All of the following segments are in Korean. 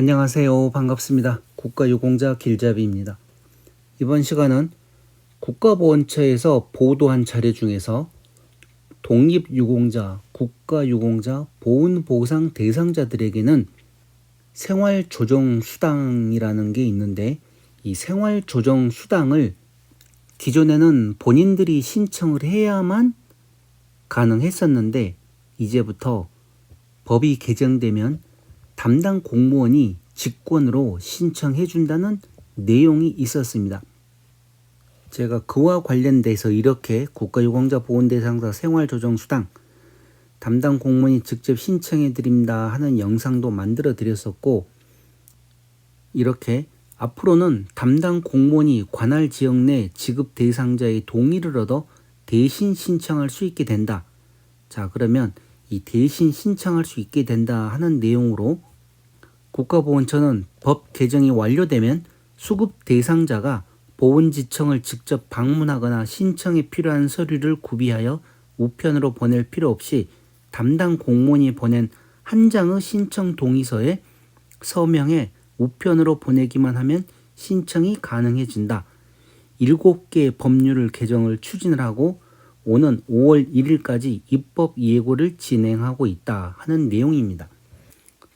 안녕하세요. 반갑습니다. 국가유공자 길잡이입니다. 이번 시간은 국가보훈처에서 보도한 자료 중에서 독립유공자, 국가유공자, 보훈보상 대상자들에게는 생활조정수당이라는 게 있는데 이 생활조정수당을 기존에는 본인들이 신청을 해야만 가능했었는데 이제부터 법이 개정되면 담당 공무원이 직권으로 신청해 준다는 내용이 있었습니다. 제가 그와 관련돼서 이렇게 국가유공자 보훈대상자 생활조정수당 담당 공무원이 직접 신청해 드립니다 하는 영상도 만들어 드렸었고 이렇게 앞으로는 담당 공무원이 관할 지역 내 지급 대상자의 동의를 얻어 대신 신청할 수 있게 된다. 자, 그러면 이 대신 신청할 수 있게 된다 하는 내용으로 국가보훈처는 법 개정이 완료되면 수급 대상자가 보훈지청을 직접 방문하거나 신청에 필요한 서류를 구비하여 우편으로 보낼 필요 없이 담당 공무원이 보낸 한 장의 신청 동의서에 서명해 우편으로 보내기만 하면 신청이 가능해진다. 7개 법률을 개정을 추진을 하고 오는 5월 1일까지 입법 예고를 진행하고 있다 하는 내용입니다.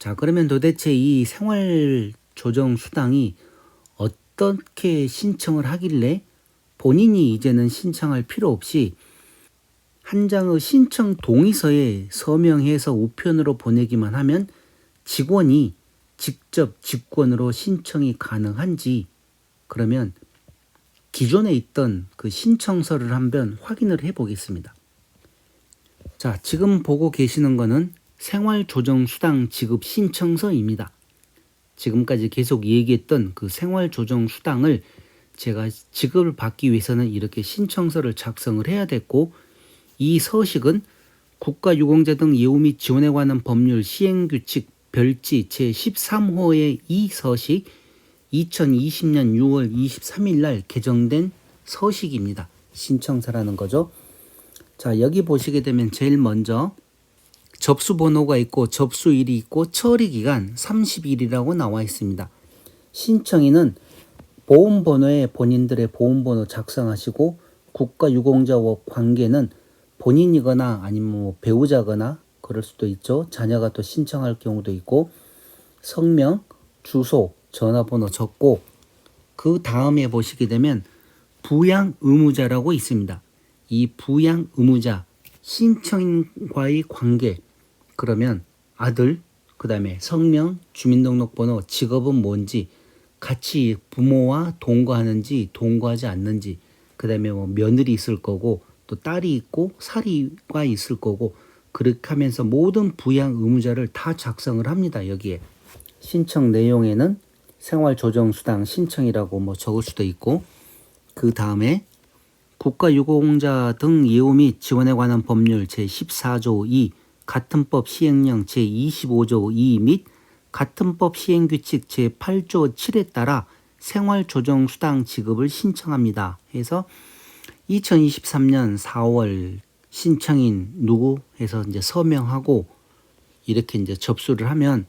자, 그러면 도대체 이 생활 조정 수당이 어떻게 신청을 하길래 본인이 이제는 신청할 필요 없이 한 장의 신청 동의서에 서명해서 우편으로 보내기만 하면 직원이 직접 직권으로 신청이 가능한지 그러면 기존에 있던 그 신청서를 한번 확인을 해 보겠습니다. 자, 지금 보고 계시는 거는 생활조정수당 지급 신청서입니다. 지금까지 계속 얘기했던 그 생활조정수당을 제가 지급을 받기 위해서는 이렇게 신청서를 작성을 해야 됐고 이 서식은 국가유공자 등 예우 및 지원에 관한 법률 시행규칙 별지 제13호의 이 서식 2020년 6월 23일 날 개정된 서식입니다. 신청서라는 거죠. 자, 여기 보시게 되면 제일 먼저 접수 번호가 있고 접수일이 있고 처리 기간 30일이라고 나와 있습니다. 신청인은 보험 번호에 본인들의 보험 번호 작성하시고 국가 유공자와 관계는 본인이거나 아니면 뭐 배우자거나 그럴 수도 있죠. 자녀가 또 신청할 경우도 있고 성명, 주소, 전화번호 적고 그 다음에 보시게 되면 부양 의무자라고 있습니다. 이 부양 의무자 신청인과의 관계 그러면 아들 그 다음에 성명, 주민등록번호, 직업은 뭔지 같이 부모와 동거하는지 동거하지 않는지 그 다음에 뭐 며느리 있을 거고 또 딸이 있고 사리가 있을 거고 그렇게 하면서 모든 부양 의무자를 다 작성을 합니다. 여기에 신청 내용에는 생활조정수당 신청이라고 뭐 적을 수도 있고 그 다음에 국가유공자 등 예우 및 지원에 관한 법률 제14조 2 같은 법 시행령 제25조 2 및 같은 법 시행규칙 제8조 7에 따라 생활조정수당 지급을 신청합니다. 해서 2023년 4월 신청인 누구 해서 이제 서명하고 이렇게 이제 접수를 하면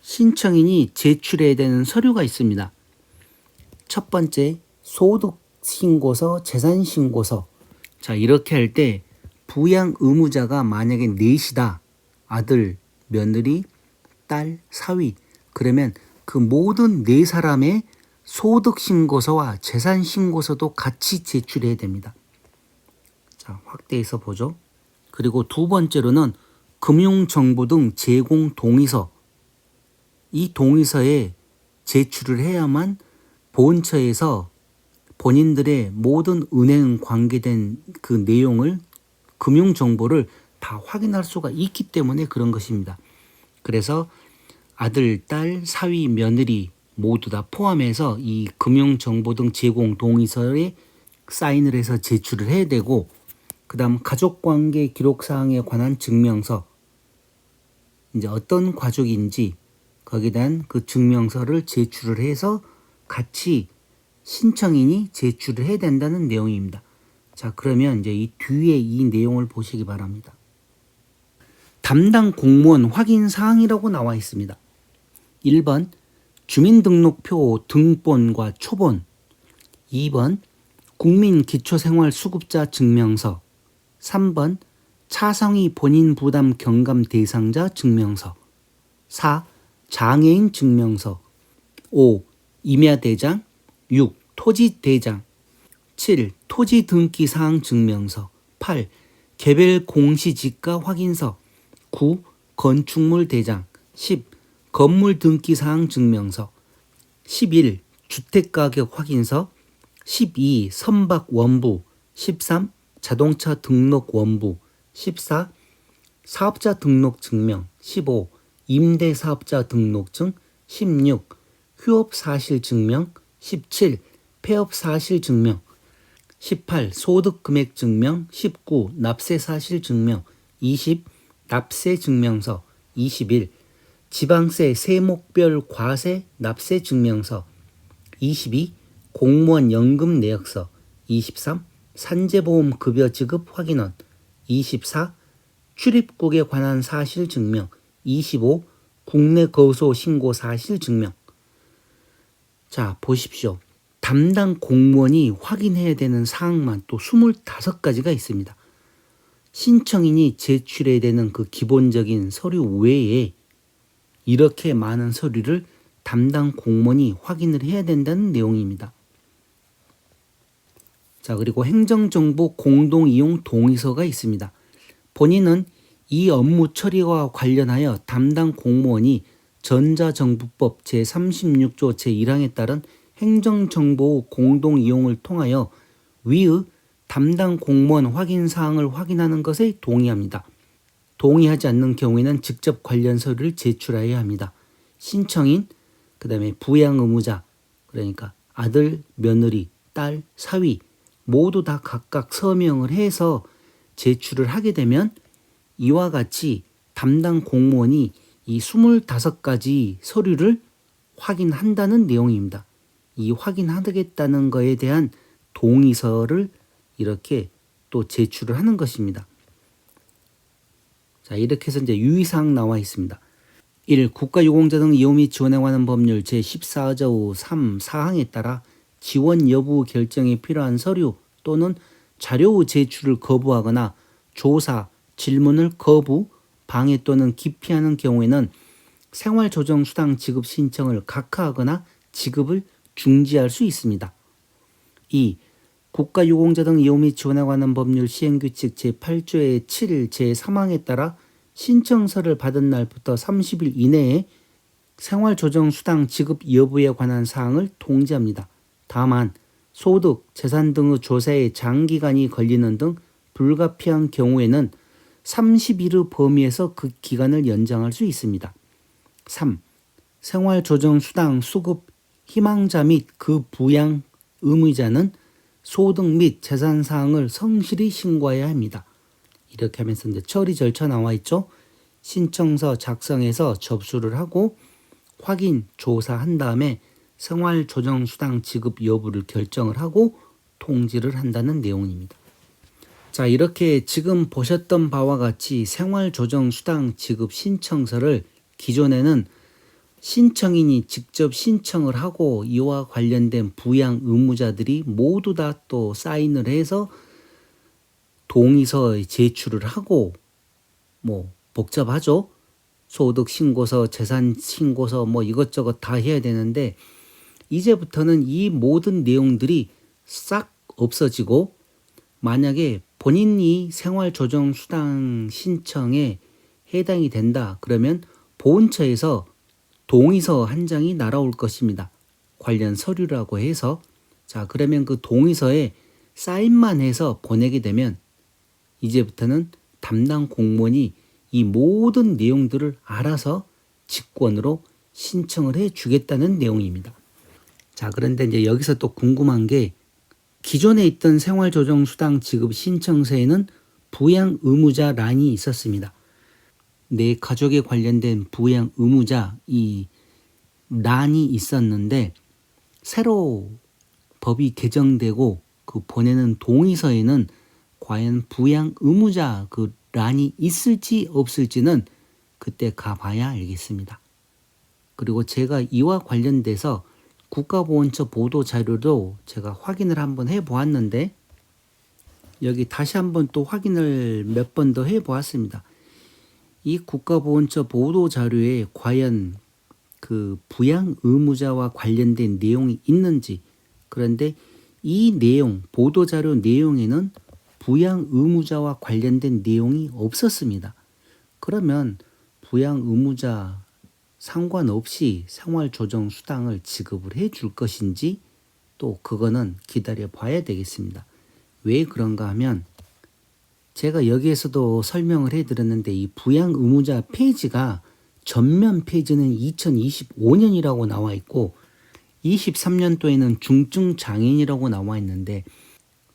신청인이 제출해야 되는 서류가 있습니다. 첫 번째 소득 신고서, 재산 신고서. 자, 이렇게 할 때 부양 의무자가 만약에 넷이다. 아들, 며느리, 딸, 사위. 그러면 그 모든 네 사람의 소득 신고서와 재산 신고서도 같이 제출해야 됩니다. 자, 확대해서 보죠. 그리고 두 번째로는 금융정보 등 제공 동의서. 이 동의서에 제출을 해야만 보훈처에서 본인들의 모든 은행 관계된 그 내용을 금융 정보를 다 확인할 수가 있기 때문에 그런 것입니다. 그래서 아들, 딸, 사위, 며느리 모두 다 포함해서 이 금융 정보 등 제공 동의서에 사인을 해서 제출을 해야 되고 그다음 가족 관계 기록 사항에 관한 증명서 이제 어떤 가족인지 거기에 대한 그 증명서를 제출을 해서 같이 신청인이 제출을 해야 된다는 내용입니다. 자, 그러면 이제 이 뒤에 이 내용을 보시기 바랍니다. 담당 공무원 확인 사항이라고 나와 있습니다. 1번 주민등록표 등본과 초본 2번 국민기초생활수급자 증명서 3번 차성희 본인 부담 경감 대상자 증명서 4. 장애인 증명서 5. 임야대장 6. 토지대장 7. 토지 등기 사항 증명서 8. 개별 공시지가 확인서 9. 건축물 대장 10. 건물 등기 사항 증명서 11. 주택가격 확인서 12. 선박 원부 13. 자동차 등록 원부 14. 사업자 등록 증명 15. 임대 사업자 등록증 16. 휴업 사실 증명 17. 폐업 사실 증명 18. 소득 금액 증명 19. 납세 사실 증명 20. 납세 증명서 21. 지방세 세목별 과세 납세 증명서 22. 공무원 연금 내역서 23. 산재보험 급여 지급 확인원 24. 출입국에 관한 사실 증명 25. 국내 거소 신고 사실 증명 자 보십시오. 담당 공무원이 확인해야 되는 사항만 또 25가지가 있습니다. 신청인이 제출해야 되는 그 기본적인 서류 외에 이렇게 많은 서류를 담당 공무원이 확인을 해야 된다는 내용입니다. 자, 그리고 행정정보 공동이용 동의서가 있습니다. 본인은 이 업무 처리와 관련하여 담당 공무원이 전자정부법 제36조 제1항에 따른 행정정보 공동 이용을 통하여 위의 담당 공무원 확인 사항을 확인하는 것에 동의합니다. 동의하지 않는 경우에는 직접 관련 서류를 제출해야 합니다. 신청인, 그 다음에 부양 의무자, 그러니까 아들, 며느리, 딸, 사위 모두 다 각각 서명을 해서 제출을 하게 되면 이와 같이 담당 공무원이 이 25가지 서류를 확인한다는 내용입니다. 이 확인하겠다는 것에 대한 동의서를 이렇게 또 제출을 하는 것입니다. 자, 이렇게 해서 이제 유의사항 나와 있습니다. 1. 국가유공자 등 이용 및 지원에 관한 법률 제14조 3 사항에 따라 지원 여부 결정에 필요한 서류 또는 자료 제출을 거부하거나 조사, 질문을 거부, 방해 또는 기피하는 경우에는 생활조정수당 지급 신청을 각하하거나 지급을 중지할 수 있습니다. 2. 국가 유공자 등 이용 및 지원에 관한 법률 시행규칙 제8조의 7 제3항에 따라 신청서를 받은 날부터 30일 이내에 생활조정수당 지급 여부에 관한 사항을 통지합니다. 다만 소득, 재산 등의 조사에 장기간이 걸리는 등 불가피한 경우에는 30일의 범위에서 그 기간을 연장할 수 있습니다. 3. 생활조정수당 수급 희망자 및 그 부양 의무자는 소득 및 재산 사항을 성실히 신고해야 합니다. 이렇게 하면서 이제 처리 절차 나와 있죠. 신청서 작성해서 접수를 하고 확인 조사한 다음에 생활 조정 수당 지급 여부를 결정을 하고 통지를 한다는 내용입니다. 자, 이렇게 지금 보셨던 바와 같이 생활 조정 수당 지급 신청서를 기존에는 신청인이 직접 신청을 하고 이와 관련된 부양 의무자들이 모두 다 또 사인을 해서 동의서 제출을 하고 뭐 복잡하죠. 소득 신고서, 재산 신고서 뭐 이것저것 다 해야 되는데 이제부터는 이 모든 내용들이 싹 없어지고 만약에 본인이 생활조정수당 신청에 해당이 된다 그러면 보훈처에서 동의서 한 장이 날아올 것입니다. 관련 서류라고 해서 자 그러면 그 동의서에 사인만 해서 보내게 되면 이제부터는 담당 공무원이 이 모든 내용들을 알아서 직권으로 신청을 해 주겠다는 내용입니다. 자 그런데 이제 여기서 또 궁금한 게 기존에 있던 생활조정수당 지급 신청서에는 부양 의무자 란이 있었습니다. 내 가족에 관련된 부양 의무자 이 란이 있었는데 새로 법이 개정되고 그 보내는 동의서에는 과연 부양 의무자 그 란이 있을지 없을지는 그때 가봐야 알겠습니다. 그리고 제가 이와 관련돼서 국가보훈처 보도 자료도 제가 확인을 한번 해 보았는데 여기 다시 한번 또 확인을 몇 번 더 해 보았습니다. 이 국가보훈처 보도 자료에 과연 그 부양 의무자와 관련된 내용이 있는지 그런데 이 내용 보도 자료 내용에는 부양 의무자와 관련된 내용이 없었습니다. 그러면 부양 의무자 상관없이 생활 조정 수당을 지급을 해 줄 것인지 또 그거는 기다려 봐야 되겠습니다. 왜 그런가 하면 제가 여기에서도 설명을 해 드렸는데 이 부양 의무자 페이지가 전면 페이지는 2025년이라고 나와 있고 23년도에는 중증 장애인이라고 나와 있는데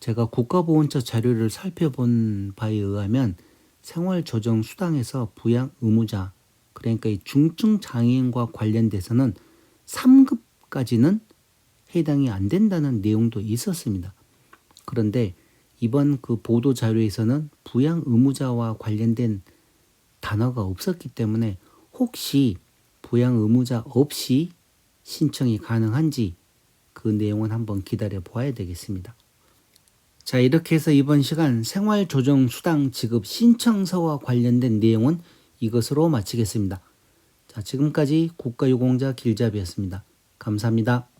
제가 국가보훈처 자료를 살펴본 바에 의하면 생활조정수당에서 부양 의무자 그러니까 이 중증 장애인과 관련돼서는 3급까지는 해당이 안 된다는 내용도 있었습니다. 그런데 이번 그 보도 자료에서는 부양 의무자와 관련된 단어가 없었기 때문에 혹시 부양 의무자 없이 신청이 가능한지 그 내용은 한번 기다려 보아야 되겠습니다. 자, 이렇게 해서 이번 시간 생활조정수당 지급 신청서와 관련된 내용은 이것으로 마치겠습니다. 자, 지금까지 국가유공자 길잡이였습니다. 감사합니다.